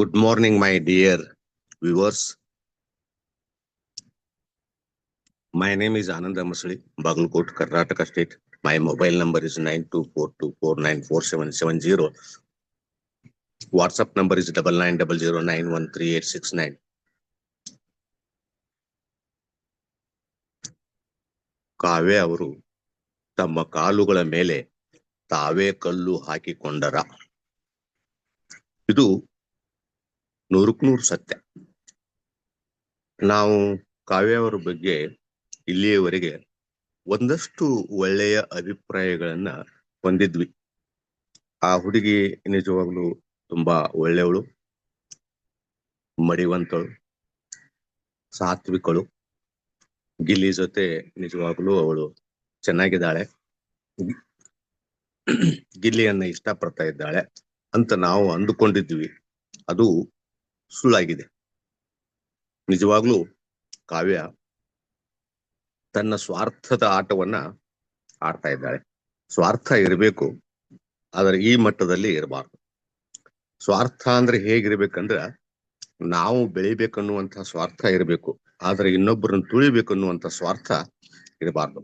Good morning, my dear viewers. My name is Ananda Masli, Bagalkot, Karnataka State. My mobile number is nine two four two four nine four seven seven zero. WhatsApp number is double nine double zero nine one three eight six nine. ಕಾವ್ಯ ಅವರು ತಮ್ಮ ಕಾಲುಗಳ ಮೇಲೆ ತಾವೇ ಕಲ್ಲು ಹಾಕಿಕೊಂಡರ ಇದು ನೂರಕ್ಕೆ ನೂರು ಸತ್ಯ. ನಾವು ಕಾವ್ಯ ಅವರ ಬಗ್ಗೆ ಇಲ್ಲಿಯವರೆಗೆ ಒಂದಷ್ಟು ಒಳ್ಳೆಯ ಅಭಿಪ್ರಾಯಗಳನ್ನ ಹೊಂದಿದ್ವಿ. ಆ ಹುಡುಗಿ ನಿಜವಾಗ್ಲು ತುಂಬಾ ಒಳ್ಳೆಯವಳು ಮಡಿವಂತಳು, ಸಾತ್ವಿಕಳು. ಗಿಲ್ಲಿ ಜೊತೆ ನಿಜವಾಗ್ಲೂ ಅವಳು ಚೆನ್ನಾಗಿದ್ದಾಳೆ. ಗಿಲ್ಲಿಯನ್ನ ಇಷ್ಟಪಡ್ತಾ ಇದ್ದಾಳೆ ಅಂತ ನಾವು ಅಂದುಕೊಂಡಿದ್ವಿ. ಅದು ಸುಳ್ಳಾಗಿದೆ. ನಿಜವಾಗ್ಲೂ ಕಾವ್ಯ ತನ್ನ ಸ್ವಾರ್ಥದ ಆಟವನ್ನ ಆಡ್ತಾ ಇದ್ದಾಳೆ. ಸ್ವಾರ್ಥ ಇರಬೇಕು, ಆದರೆ ಈ ಮಟ್ಟದಲ್ಲಿ ಇರಬಾರ್ದು. ಸ್ವಾರ್ಥ ಅಂದ್ರೆ ಹೇಗಿರ್ಬೇಕಂದ್ರ, ನಾವು ಬೆಳಿಬೇಕನ್ನುವಂತಹ ಸ್ವಾರ್ಥ ಇರಬೇಕು, ಆದ್ರೆ ಇನ್ನೊಬ್ಬರನ್ನು ತುಳಿಬೇಕನ್ನುವಂತ ಸ್ವಾರ್ಥ ಇರಬಾರ್ದು.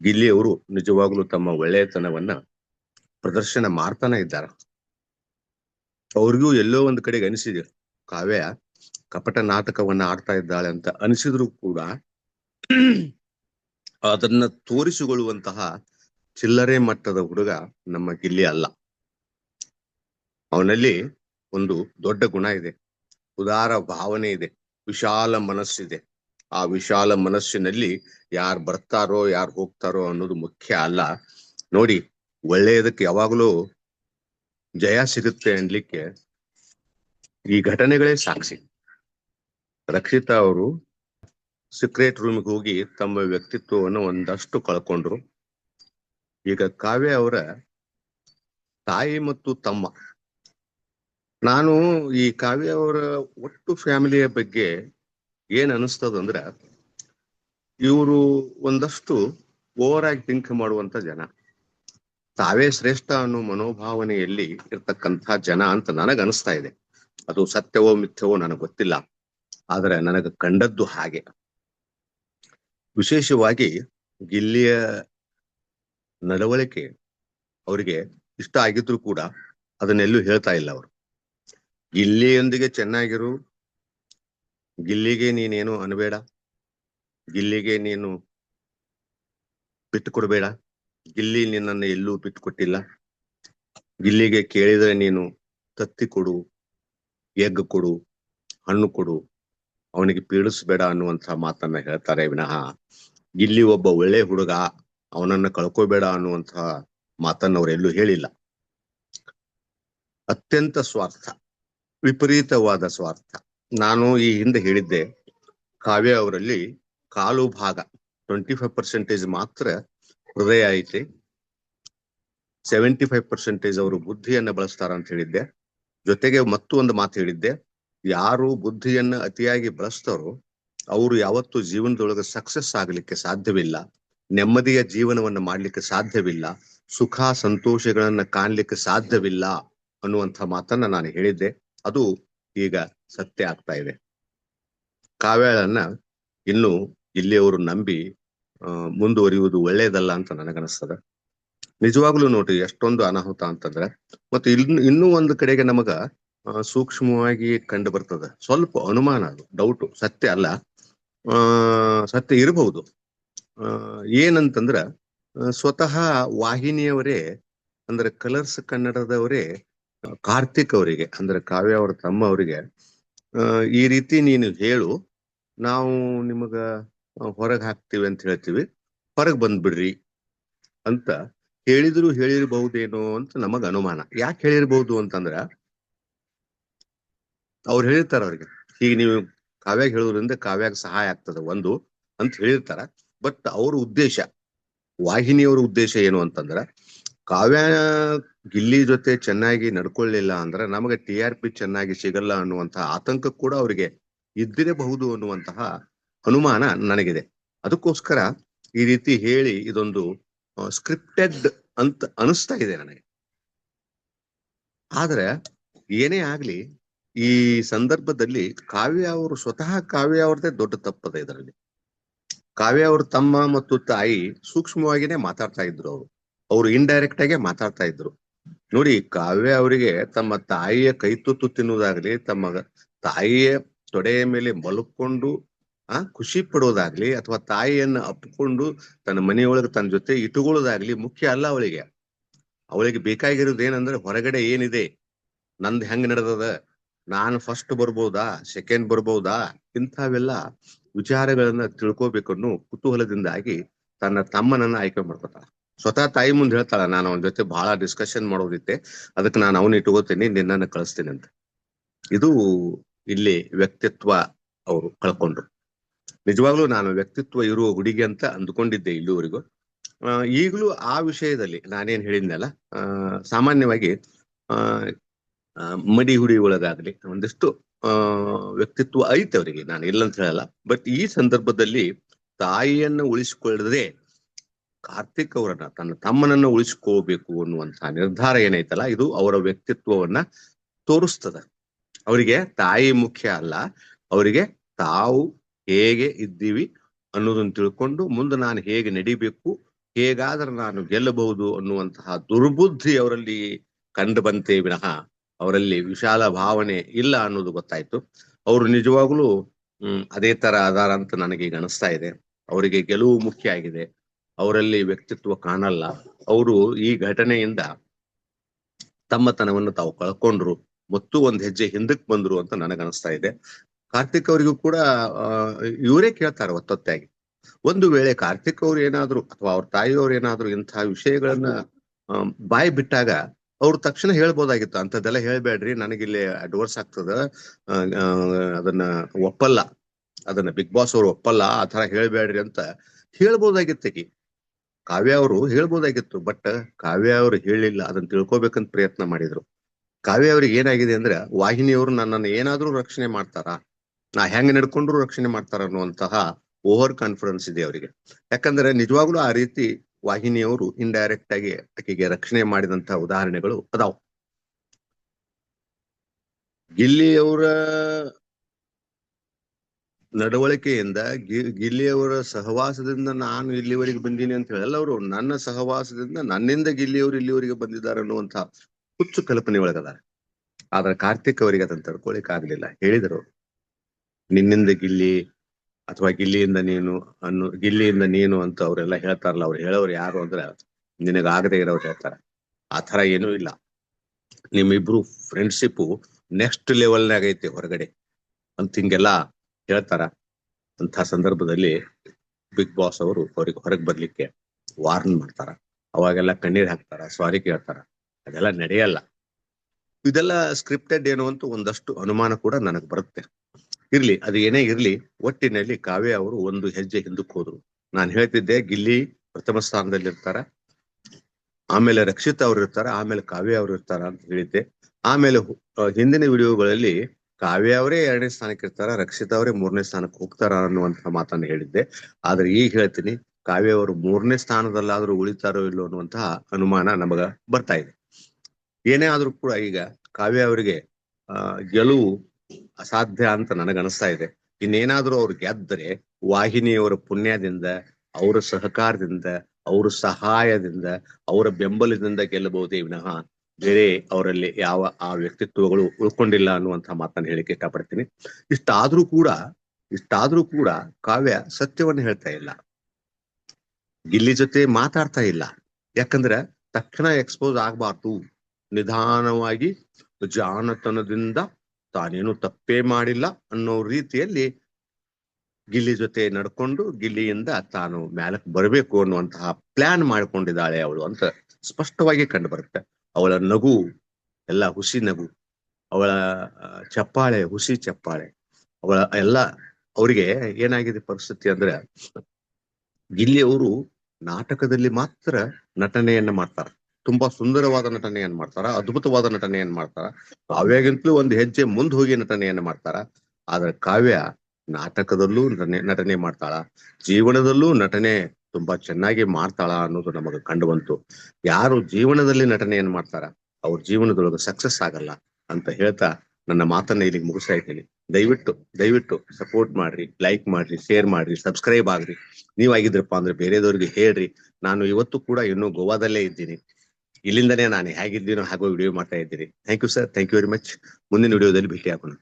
ಗಿಲ್ಲಿಯವರು ನಿಜವಾಗ್ಲೂ ತಮ್ಮ ಒಳ್ಳೆಯತನವನ್ನ ಪ್ರದರ್ಶನ ಮಾಡ್ತಾನೆ ಇದ್ದಾರೆ. ಅವ್ರಿಗೂ ಎಲ್ಲೋ ಒಂದು ಕಡೆಗೆ ಅನಿಸಿದೆ, ಕಾವ್ಯ ಕಪಟ ನಾಟಕವನ್ನ ಆಡ್ತಾ ಇದ್ದಾಳೆ ಅಂತ ಅನಿಸಿದ್ರು ಕೂಡ ಅದನ್ನ ತೋರಿಸಿಕೊಳ್ಳುವಂತಹ ಚಿಲ್ಲರೆ ಮಟ್ಟದ ಹುಡುಗ ನಮ್ಮ ಗಿಲ್ಲಿ ಅಲ್ಲ. ಅವನಲ್ಲಿ ಒಂದು ದೊಡ್ಡ ಗುಣ ಇದೆ, ಉದಾರ ಭಾವನೆ ಇದೆ, ವಿಶಾಲ ಮನಸ್ಸಿದೆ. ಆ ವಿಶಾಲ ಮನಸ್ಸಿನಲ್ಲಿ ಯಾರು ಬರ್ತಾರೋ, ಯಾರು ಹೋಗ್ತಾರೋ ಅನ್ನೋದು ಮುಖ್ಯ ಅಲ್ಲ. ನೋಡಿ, ಒಳ್ಳೆಯದಕ್ಕೆ ಯಾವಾಗಲೂ ಜಯ ಸಿಗುತ್ತೆ ಅನ್ಲಿಕ್ಕೆ ಈ ಘಟನೆಗಳೇ ಸಾಕ್ಷಿ. ರಕ್ಷಿತಾ ಅವರು ಸೀಕ್ರೆಟ್ ರೂಮ್ಗೆ ಹೋಗಿ ತಮ್ಮ ವ್ಯಕ್ತಿತ್ವವನ್ನು ಒಂದಷ್ಟು ಕಳ್ಕೊಂಡ್ರು. ಈಗ ಕಾವ್ಯ ಅವರ ತಾಯಿ ಮತ್ತು ತಮ್ಮ. ನಾನು ಈ ಕಾವ್ಯ ಅವರ ಒಟ್ಟು ಫ್ಯಾಮಿಲಿಯ ಬಗ್ಗೆ ಏನ್ ಅನಿಸ್ತದಂದ್ರ ಇವರು ಒಂದಷ್ಟು ಓವರ್ ಆಗಿ ಥಿಂಕ್ ಮಾಡುವಂತ ಜನ. ತಾವೇ ಶ್ರೇಷ್ಠ ಅನ್ನೋ ಮನೋಭಾವನೆಯಲ್ಲಿ ಇರ್ತಕ್ಕಂಥ ಜನ ಅಂತ ನನಗನಿಸ್ತಾ ಇದೆ. ಅದು ಸತ್ಯವೋ ಮಿಥ್ಯವೋ ನನಗೆ ಗೊತ್ತಿಲ್ಲ. ಆದರೆ ನನಗೆ ಕಂಡದ್ದು ಹಾಗೆ. ವಿಶೇಷವಾಗಿ ಗಿಲ್ಲಿಯ ನಡವಳಿಕೆ ಅವರಿಗೆ ಇಷ್ಟ ಆಗಿದ್ರು ಕೂಡ ಅದನ್ನೆಲ್ಲೂ ಹೇಳ್ತಾ ಇಲ್ಲ ಅವರು. ಗಿಲ್ಲಿಯೊಂದಿಗೆ ಚೆನ್ನಾಗಿರು, ಗಿಲ್ಲಿಗೆ ನೀನೇನು ಅನ್ಬೇಡ, ಗಿಲ್ಲಿಗೆ ನೀನು ಬಿಟ್ಟು ಕೊಡ್ಬೇಡ ಗಿಲ್ಲಿ ನಿನ್ನನ್ನು ಎಲ್ಲೂ ಬಿಟ್ಟುಕೊಟ್ಟಿಲ್ಲ ಗಿಲ್ಲಿಗೆ ಕೇಳಿದರೆ ನೀನು ತತ್ತಿ ಕೊಡು, ಎಗ್ ಕೊಡು, ಹಣ್ಣು ಕೊಡು, ಅವನಿಗೆ ಪೀಡಿಸ್ಬೇಡ ಅನ್ನುವಂತ ಮಾತನ್ನ ಹೇಳ್ತಾರೆ ವಿನಃ ಗಿಲ್ಲಿ ಒಬ್ಬ ಒಳ್ಳೆ ಹುಡುಗ, ಅವನನ್ನ ಕಳ್ಕೋಬೇಡ ಅನ್ನುವಂತ ಮಾತನ್ನ ಅವರೆಲ್ಲೂ ಹೇಳಿಲ್ಲ. ಅತ್ಯಂತ ಸ್ವಾರ್ಥ, ವಿಪರೀತವಾದ ಸ್ವಾರ್ಥ. ನಾನು ಈ ಹಿಂದೆ ಹೇಳಿದ್ದೆ, ಕಾವ್ಯ ಅವರಲ್ಲಿ ಕಾಲು ಭಾಗ ಟ್ವೆಂಟಿ ಫೈವ್ ಪರ್ಸೆಂಟೇಜ್ ಮಾತ್ರ ಹೃದಯ ಐತಿ. ಸೆವೆಂಟಿ ಫೈವ್ ಪರ್ಸೆಂಟೇಜ್ ಅವರು ಬುದ್ಧಿಯನ್ನ ಬಳಸ್ತಾರ ಅಂತ ಹೇಳಿದ್ದೆ. ಜೊತೆಗೆ ಮತ್ತೂ ಒಂದು ಮಾತು ಹೇಳಿದ್ದೆ. ಯಾರು ಬುದ್ಧಿಯನ್ನ ಅತಿಯಾಗಿ ಬಳಸ್ತಾರೋ ಅವರು ಯಾವತ್ತು ಜೀವನದೊಳಗೆ ಸಕ್ಸಸ್ ಆಗ್ಲಿಕ್ಕೆ ಸಾಧ್ಯವಿಲ್ಲ. ನೆಮ್ಮದಿಯ ಜೀವನವನ್ನ ಮಾಡ್ಲಿಕ್ಕೆ ಸಾಧ್ಯವಿಲ್ಲ. ಸುಖ, ಸಂತೋಷಗಳನ್ನ ಕಾಣ್ಲಿಕ್ಕೆ ಸಾಧ್ಯವಿಲ್ಲ ಅನ್ನುವಂಥ ಮಾತನ್ನ ನಾನು ಹೇಳಿದ್ದೆ. ಅದು ಈಗ ಸತ್ಯ ಆಗ್ತಾ ಇದೆ. ಕಾವ್ಯಳನ್ನ ಇನ್ನು ಇಲ್ಲಿಯವರು ನಂಬಿ ಮುಂದುವರಿಯುವುದು ಒಳ್ಳೆಯದಲ್ಲ ಅಂತ ನನಗನಿಸ್ತದ ನಿಜವಾಗ್ಲೂ ನೋಡಿ, ಎಷ್ಟೊಂದು ಅನಾಹುತ ಅಂತಂದ್ರೆ, ಮತ್ತೆ ಇನ್ನು ಇನ್ನೂ ಒಂದು ಕಡೆಗೆ ನಮಗ ಸೂಕ್ಷ್ಮವಾಗಿ ಕಂಡು ಬರ್ತದೆ ಸ್ವಲ್ಪ ಅನುಮಾನ ಅದು ಡೌಟ್ ಸತ್ಯ ಅಲ್ಲ. ಆ, ಸತ್ಯ ಇರಬಹುದು. ಆ, ಏನಂತಂದ್ರ ಸ್ವತಃ ವಾಹಿನಿಯವರೇ, ಅಂದ್ರೆ ಕಲರ್ಸ್ ಕನ್ನಡದವರೇ, ಕಾರ್ತಿಕ್ ಅವರಿಗೆ, ಅಂದ್ರೆ ಕಾವ್ಯ ಅವರ ತಮ್ಮ ಅವರಿಗೆ ಈ ರೀತಿ ನೀನು ಹೇಳು, ನಾವು ನಿಮಗ ಹೊರಗೆ ಹಾಕ್ತೀವಿ ಅಂತ ಹೇಳ್ತೀವಿ. ಹೊರಗೆ ಬಂದ್ಬಿಡ್ರಿ ಅಂತ ಹೇಳಿದ್ರು ಹೇಳಿರ್ಬಹುದೇನೋ ಅಂತ ನಮಗ್ ಅನುಮಾನ. ಯಾಕೆ ಹೇಳಿರ್ಬಹುದು ಅಂತಂದ್ರ ಅವ್ರು ಹೇಳಿರ್ತಾರ ಅವ್ರಿಗೆ. ಈಗ ನೀವು ಕಾವ್ಯಾಗ ಹೇಳೋದ್ರಿಂದ ಕಾವ್ಯಾಗ ಸಹಾಯ ಆಗ್ತದ ಒಂದು ಅಂತ ಹೇಳಿರ್ತಾರ. ಬಟ್ ಅವ್ರ ಉದ್ದೇಶ, ವಾಹಿನಿಯವರ ಉದ್ದೇಶ ಏನು ಅಂತಂದ್ರ ಕಾವ್ಯ ಗಿಲ್ಲಿ ಜೊತೆ ಚೆನ್ನಾಗಿ ನಡ್ಕೊಳ್ಳಿಲ್ಲ ಅಂದ್ರೆ ನಮಗೆ ಟಿ ಆರ್ ಪಿ ಚೆನ್ನಾಗಿ ಸಿಗಲ್ಲ ಅನ್ನುವಂತಹ ಆತಂಕ ಕೂಡ ಅವರಿಗೆ ಇದ್ದಿರಬಹುದು ಅನ್ನುವಂತಹ ಅನುಮಾನ ನನಗಿದೆ. ಅದಕ್ಕೋಸ್ಕರ ಈ ರೀತಿ ಹೇಳಿ ಇದೊಂದು ಸ್ಕ್ರಿಪ್ಟೆಡ್ ಅಂತ ಅನಿಸ್ತಾ ಇದೆ ನನಗೆ. ಆದ್ರೆ ಏನೇ ಆಗ್ಲಿ ಈ ಸಂದರ್ಭದಲ್ಲಿ ಕಾವ್ಯ ಅವರು ಸ್ವತಃ ಕಾವ್ಯ ಅವ್ರದೇ ದೊಡ್ಡ ತಪ್ಪದ ಇದರಲ್ಲಿ. ಕಾವ್ಯ ಅವರು ತಮ್ಮ ಮತ್ತು ತಾಯಿ ಸೂಕ್ಷ್ಮವಾಗಿನೇ ಮಾತಾಡ್ತಾ ಇದ್ರು ಅವರು. ಅವರು ಇಂಡೈರೆಕ್ಟ್ ಆಗಿ ಮಾತಾಡ್ತಾ ಇದ್ರು. ನೋಡಿ, ಕಾವ್ಯ ಅವರಿಗೆ ತಮ್ಮ ತಾಯಿಯ ಕೈ ತುತ್ತು ತಿನ್ನುವುದಾಗ್ಲಿ, ತಮ್ಮ ತಾಯಿಯ ತೊಡೆಯ ಮೇಲೆ ಮಲ್ಕೊಂಡು ಆ, ಖುಷಿ ಪಡೋದಾಗ್ಲಿ ಅಥವಾ ತಾಯಿಯನ್ನ ಅಪ್ಪಿಕೊಂಡು ತನ್ನ ಮನೆಯೊಳಗೆ ತನ್ನ ಜೊತೆ ಇಟ್ಟುಕೊಳ್ಳೋದಾಗ್ಲಿ ಮುಖ್ಯ ಅಲ್ಲ ಅವಳಿಗೆ. ಅವಳಿಗೆ ಬೇಕಾಗಿರೋದು ಏನಂದ್ರೆ ಹೊರಗಡೆ ಏನಿದೆ? ನಂದ್ ಹೆಂಗ್ ನಡೆದದ? ನಾನು ಫಸ್ಟ್ ಬರ್ಬೋದಾ? ಸೆಕೆಂಡ್ ಬರ್ಬೋದಾ? ಇಂಥವೆಲ್ಲ ವಿಚಾರಗಳನ್ನ ತಿಳ್ಕೊಬೇಕನ್ನೋ ಕುತೂಹಲದಿಂದಾಗಿ ತನ್ನ ತಮ್ಮನನ್ನ ಆಯ್ಕೆ ಮಾಡ್ಕೊತಾಳ ಸ್ವತಃ ತಾಯಿ ಮುಂದೆ ಹೇಳ್ತಾಳ, ನಾನು ಅವನ ಜೊತೆ ಬಹಳ ಡಿಸ್ಕಷನ್ ಮಾಡೋದಿತ್ತೆ ಅದಕ್ಕೆ ನಾನು ಅವನ ಇಟ್ಕೋತೀನಿ ನಿನ್ನನ್ನು ಕಳಿಸ್ತೀನಿ ಅಂತ. ಇದು ಇಲ್ಲಿ ವ್ಯಕ್ತಿತ್ವ ಅವರು ಕಳ್ಕೊಂಡ್ರು. ನಿಜವಾಗ್ಲೂ ನಾನು ವ್ಯಕ್ತಿತ್ವ ಇರುವ ಹುಡುಗಿ ಅಂತ ಅಂದ್ಕೊಂಡಿದ್ದೆ ಇಲ್ಲಿವರೆಗೂ. ಈಗಲೂ ಆ ವಿಷಯದಲ್ಲಿ ನಾನೇನ್ ಹೇಳಿದ್ನಲ್ಲ ಸಾಮಾನ್ಯವಾಗಿ ಮಡಿ ಹುಡಿ ಒಳಗಾಗ್ಲಿ ಒಂದಿಷ್ಟು ವ್ಯಕ್ತಿತ್ವ ಐತೆ ಅವರಿಗೆ. ನಾನು ಇಲ್ಲ ಅಂತ ಹೇಳಲ್ಲ. ಬಟ್ ಈ ಸಂದರ್ಭದಲ್ಲಿ ತಾಯಿಯನ್ನ ಉಳಿಸಿಕೊಳ್ಳದೆ ಕಾರ್ತಿಕ್ ಅವರನ್ನ, ತನ್ನ ತಮ್ಮನನ್ನ ಉಳಿಸ್ಕೋಬೇಕು ಅನ್ನುವಂತಹ ನಿರ್ಧಾರ ಏನೈತಲ್ಲ, ಇದು ಅವರ ವ್ಯಕ್ತಿತ್ವವನ್ನ ತೋರಿಸ್ತದ. ಅವರಿಗೆ ತಾಯಿ ಮುಖ್ಯ ಅಲ್ಲ. ಅವರಿಗೆ ತಾವು ಹೇಗೆ ಇದ್ದೀವಿ ಅನ್ನೋದನ್ನು ತಿಳ್ಕೊಂಡು ಮುಂದೆ ನಾನು ಹೇಗೆ ನಡಿಬೇಕು, ಹೇಗಾದ್ರೆ ನಾನು ಗೆಲ್ಲಬಹುದು ಅನ್ನುವಂತಹ ದುರ್ಬುದ್ಧಿ ಅವರಲ್ಲಿ ಕಂಡು ಬಂತೆ ವಿನಃ ಅವರಲ್ಲಿ ವಿಶಾಲ ಭಾವನೆ ಇಲ್ಲ ಅನ್ನೋದು ಗೊತ್ತಾಯ್ತು. ಅವರು ನಿಜವಾಗ್ಲೂ, ಹ್ಮ್, ಅದೇ ತರ ಅದಾರ ಅಂತ ನನಗೆ ಈಗ ಅನಿಸ್ತಾ ಇದೆ. ಅವರಿಗೆ ಗೆಲುವು ಮುಖ್ಯ ಆಗಿದೆ. ಅವರಲ್ಲಿ ವ್ಯಕ್ತಿತ್ವ ಕಾಣಲ್ಲ. ಅವರು ಈ ಘಟನೆಯಿಂದ ತಮ್ಮತನವನ್ನು ತಾವು ಕಳ್ಕೊಂಡ್ರು. ಮತ್ತು ಒಂದ್ ಹೆಜ್ಜೆ ಹಿಂದಕ್ಕೆ ಬಂದ್ರು ಅಂತ ನನಗನಿಸ್ತಾ ಇದೆ. ಕಾರ್ತಿಕ್ ಅವರಿಗೂ ಕೂಡ ಇವರೇ ಕೇಳ್ತಾರೆ ಒತ್ತೊತ್ತಾಗಿ. ಒಂದು ವೇಳೆ ಕಾರ್ತಿಕ್ ಅವ್ರು ಏನಾದ್ರು ಅಥವಾ ಅವ್ರ ತಾಯಿಯವ್ರು ಏನಾದ್ರು ಇಂತಹ ವಿಷಯಗಳನ್ನ ಬಾಯಿ ಬಿಟ್ಟಾಗ ಅವ್ರು ತಕ್ಷಣ ಹೇಳ್ಬೋದಾಗಿತ್ತು. ಅಂತದೆಲ್ಲ ಹೇಳ್ಬೇಡ್ರಿ, ನನಗಿಲ್ಲಿ ಅಡ್ವರ್ಸ್ ಆಗ್ತದ. ಅದನ್ನ ಒಪ್ಪಲ್ಲ. ಅದನ್ನ ಬಿಗ್ ಬಾಸ್ ಅವ್ರು ಒಪ್ಪಲ್ಲ, ಆ ತರ ಹೇಳ್ಬೇಡ್ರಿ ಅಂತ ಹೇಳ್ಬೋದಾಗಿತ್ತು ಕಾವ್ಯ ಅವರು ಹೇಳ್ಬೋದಾಗಿತ್ತು, ಬಟ್ ಕಾವ್ಯ ಅವರು ಹೇಳಿಲ್ಲ. ಅದನ್ನ ತಿಳ್ಕೊಬೇಕಂತ ಪ್ರಯತ್ನ ಮಾಡಿದ್ರು. ಕಾವ್ಯ ಅವ್ರಿಗೆ ಏನಾಗಿದೆ ಅಂದ್ರೆ, ವಾಹಿನಿಯವರು ನನ್ನನ್ನು ಏನಾದ್ರೂ ರಕ್ಷಣೆ ಮಾಡ್ತಾರ? ನಾ ಹೆಂಗ್ ನಡ್ಕೊಂಡ್ರು ರಕ್ಷಣೆ ಮಾಡ್ತಾರ ಅನ್ನುವಂತಹ ಓವರ್ ಕಾನ್ಫಿಡೆನ್ಸ್ ಇದೆ ಅವರಿಗೆ. ಯಾಕಂದ್ರೆ ನಿಜವಾಗ್ಲೂ ಆ ರೀತಿ ವಾಹಿನಿಯವರು ಇಂಡೈರೆಕ್ಟ್ ಆಗಿ ಆಕೆಗೆ ರಕ್ಷಣೆ ಮಾಡಿದಂತಹ ಉದಾಹರಣೆಗಳು ಅದಾವ. ಗಿಲ್ಲಿಯವರ ನಡವಳಿಕೆಯಿಂದ ಗಿ- ಗಿಲ್ಲಿಯವರ ಸಹವಾಸದಿಂದ ನಾನು ಇಲ್ಲಿವರೆಗೆ ಬಂದೀನಿ ಅಂತ ಹೇಳಲ್ಲ ಅವರು. ನನ್ನ ಸಹವಾಸದಿಂದ ನನ್ನಿಂದ ಗಿಲ್ಲಿಯವರು ಇಲ್ಲಿವರೆಗೆ ಬಂದಿದ್ದಾರೆ ಅನ್ನುವಂತಹ ಹುಚ್ಚು ಕಲ್ಪನೆ ಒಳಗದಾರೆ. ಆದ್ರೆ ಕಾರ್ತಿಕ್ ಅವರಿಗೆ ಅದನ್ನ ತಡ್ಕೊಳಿಕ್ ಆಗ್ಲಿಲ್ಲ ಹೇಳಿದರು ನಿನ್ನಿಂದ ಗಿಲ್ಲಿ ಅಥವಾ ಗಿಲ್ಲಿಯಿಂದ ನೀನು ಅನ್ನು ಗಿಲ್ಲಿಯಿಂದ ನೀನು ಅಂತ ಅವರೆಲ್ಲ ಹೇಳ್ತಾರಲ್ಲ, ಅವ್ರು ಹೇಳೋರು ಯಾರು ಅಂದ್ರೆ ನಿನಗಾಗದೆ ಇರೋರು ಹೇಳ್ತಾರೆ. ಆ ತರ ಏನೂ ಇಲ್ಲ. ನಿಮ್ಮಿಬ್ರು ಫ್ರೆಂಡ್ಶಿಪ್ ನೆಕ್ಸ್ಟ್ ಲೆವೆಲ್ನಾಗ ಐತಿ ಹೊರಗಡೆ ಅಂತ ಹಿಂಗೆಲ್ಲ ಹೇಳ್ತಾರ. ಅಂತ ಸಂದರ್ಭದಲ್ಲಿ ಬಿಗ್ ಬಾಸ್ ಅವರು ಅವ್ರಿಗೆ ಹೊರಗೆ ಬರ್ಲಿಕ್ಕೆ ವಾರ್ನ್ ಮಾಡ್ತಾರ. ಅವಾಗೆಲ್ಲ ಕಣ್ಣೀರ್ ಹಾಕ್ತಾರ ಸ್ವಾರಿ ಕೇಳ್ತಾರ. ಅದೆಲ್ಲ ನಡೆಯಲ್ಲ. ಇದೆಲ್ಲ ಸ್ಕ್ರಿಪ್ಟೆಡ್ ಏನು ಅಂತ ಒಂದಷ್ಟು ಅನುಮಾನ ಕೂಡ ನನಗೆ ಬರುತ್ತೆ. ಇರ್ಲಿ, ಅದು ಏನೇ ಇರ್ಲಿ, ಒಟ್ಟಿನಲ್ಲಿ ಕಾವ್ಯ ಅವರು ಒಂದು ಹೆಜ್ಜೆ ಹಿಂದಕ್ಕೆ ಹೋದ್ರು. ನಾನು ಹೇಳ್ತಿದ್ದೆ, ಗಿಲ್ಲಿ ಪ್ರಥಮ ಸ್ಥಾನದಲ್ಲಿ ಇರ್ತಾರ ಆಮೇಲೆ ರಕ್ಷಿತ್ ಅವ್ರು ಇರ್ತಾರ, ಆಮೇಲೆ ಕಾವ್ಯ ಅವ್ರು ಇರ್ತಾರ ಅಂತ ಹೇಳಿದ್ದೆ. ಆಮೇಲೆ ಹಿಂದಿನ ವಿಡಿಯೋಗಳಲ್ಲಿ ಕಾವ್ಯ ಅವರೇ ಎರಡನೇ ಸ್ಥಾನಕ್ಕೆ ಇರ್ತಾರ, ರಕ್ಷಿತ್ ಅವರೇ ಮೂರನೇ ಸ್ಥಾನಕ್ಕೆ ಹೋಗ್ತಾರ ಅನ್ನುವಂತ ಮಾತನ್ನ ಹೇಳಿದ್ದೆ. ಆದ್ರೆ ಈಗ ಹೇಳ್ತೀನಿ, ಕಾವ್ಯ ಅವರು ಮೂರನೇ ಸ್ಥಾನದಲ್ಲಾದ್ರೂ ಉಳಿತಾರೋ ಇಲ್ಲೋ ಅನ್ನುವಂತಹ ಅನುಮಾನ ನಮಗ ಬರ್ತಾ ಇದೆ. ಏನೇ ಆದ್ರೂ ಕೂಡ ಈಗ ಕಾವ್ಯ ಅವರಿಗೆ ಗೆಲುವು ಅಸಾಧ್ಯ ಅಂತ ನನಗನಿಸ್ತಾ ಇದೆ. ಇನ್ನೇನಾದ್ರೂ ಅವ್ರು ಗೆದ್ದರೆ ವಾಹಿನಿಯವರ ಪುಣ್ಯದಿಂದ, ಅವರ ಸಹಕಾರದಿಂದ, ಅವರ ಸಹಾಯದಿಂದ, ಅವರ ಬೆಂಬಲದಿಂದ ಗೆಲ್ಲಬಹುದೇ ವಿನಃ ಬೇರೆ ಅವರಲ್ಲಿ ಯಾವ ಆ ವ್ಯಕ್ತಿತ್ವಗಳು ಉಳ್ಕೊಂಡಿಲ್ಲ ಅನ್ನುವಂತಹ ಮಾತನ್ನು ಹೇಳಿಕೆ ಇಷ್ಟಪಡ್ತೀನಿ. ಇಷ್ಟಾದ್ರೂ ಕೂಡ ಇಷ್ಟಾದ್ರೂ ಕೂಡ ಕಾವ್ಯ ಸತ್ಯವನ್ನು ಹೇಳ್ತಾ ಇಲ್ಲ. ಗಿಲ್ಲಿ ಜೊತೆ ಮಾತಾಡ್ತಾ ಇಲ್ಲ. ಯಾಕಂದ್ರೆ ತಕ್ಷಣ ಎಕ್ಸ್ಪೋಸ್ ಆಗ್ಬಾರ್ದು. ನಿಧಾನವಾಗಿ ಜಾಣತನದಿಂದ ತಾನೇನು ತಪ್ಪೇ ಮಾಡಿಲ್ಲ ಅನ್ನೋ ರೀತಿಯಲ್ಲಿ ಗಿಲ್ಲಿ ಜೊತೆ ನಡ್ಕೊಂಡು ಗಿಲ್ಲಿಯಿಂದ ತಾನು ಮ್ಯಾಲಕ್ ಬರಬೇಕು ಅನ್ನುವಂತಹ ಪ್ಲಾನ್ ಮಾಡ್ಕೊಂಡಿದ್ದಾಳೆ ಅವಳು ಅಂತ ಸ್ಪಷ್ಟವಾಗಿ ಕಂಡು ಬರುತ್ತೆ. ಅವಳ ನಗು, ಎಲ್ಲ ಹುಸಿ ನಗು, ಅವಳ ಚಪ್ಪಾಳೆ, ಹುಸಿ ಚಪ್ಪಾಳೆ, ಅವಳ ಎಲ್ಲ, ಅವರಿಗೆ ಏನಾಗಿದೆ ಪರಿಸ್ಥಿತಿ ಅಂದ್ರೆ ಗಿಲ್ಲಿ ಅವರು ನಾಟಕದಲ್ಲಿ ಮಾತ್ರ ನಟನೆಯನ್ನ ಮಾಡ್ತಾರ. ತುಂಬಾ ಸುಂದರವಾದ ನಟನೆಯನ್ನ ಮಾಡ್ತಾರ, ಅದ್ಭುತವಾದ ನಟನೆಯನ್ನ ಮಾಡ್ತಾರ. ಕಾವ್ಯಗಿಂತಲೂ ಒಂದು ಹೆಜ್ಜೆ ಮುಂದೆ ಹೋಗಿ ನಟನೆಯನ್ನ ಮಾಡ್ತಾರ. ಆದ್ರೆ ಕಾವ್ಯ ನಾಟಕದಲ್ಲೂ ನಟನೆ ನಟನೆ ಮಾಡ್ತಾಳ. ಜೀವನದಲ್ಲೂ ನಟನೆ ತುಂಬಾ ಚೆನ್ನಾಗಿ ಮಾಡ್ತಾಳ ಅನ್ನೋದು ನಮಗೆ ಕಂಡು ಬಂತು. ಯಾರು ಜೀವನದಲ್ಲಿ ನಟನೆಯನ್ನ ಮಾಡ್ತಾರ, ಅವ್ರ ಜೀವನದೊಳಗೆ ಸಕ್ಸಸ್ ಆಗಲ್ಲ ಅಂತ ಹೇಳ್ತಾ ನನ್ನ ಮಾತನ್ನ ಇಲ್ಲಿಗೆ ಮುಗಿಸ್ತಾ ಇದ್ದೀನಿ. ದಯವಿಟ್ಟು ದಯವಿಟ್ಟು ಸಪೋರ್ಟ್ ಮಾಡ್ರಿ ಲೈಕ್ ಮಾಡ್ರಿ ಶೇರ್ ಮಾಡ್ರಿ ಸಬ್ಸ್ಕ್ರೈಬ್ ಆಗ್ರಿ. ನೀವಾಗಿದ್ರಪ್ಪ ಅಂದ್ರೆ ಬೇರೆದವ್ರಿಗೆ ಹೇಳ್ರಿ. ನಾನು ಇವತ್ತು ಕೂಡ ಇನ್ನೂ ಗೋವಾದಲ್ಲೇ ಇದ್ದೀನಿ. ಇಲ್ಲಿಂದನೇ ನಾನು ಹೇಗಿದ್ದೀನೋ ಹಾಗೋ ವಿಡಿಯೋ ಮಾಡ್ತಾ ಇದ್ದೀನಿ thank you sir thank you very much ಮುಂದಿನ ವಿಡಿಯೋದಲ್ಲಿ ಭೇಟಿ ಆಗೋಣ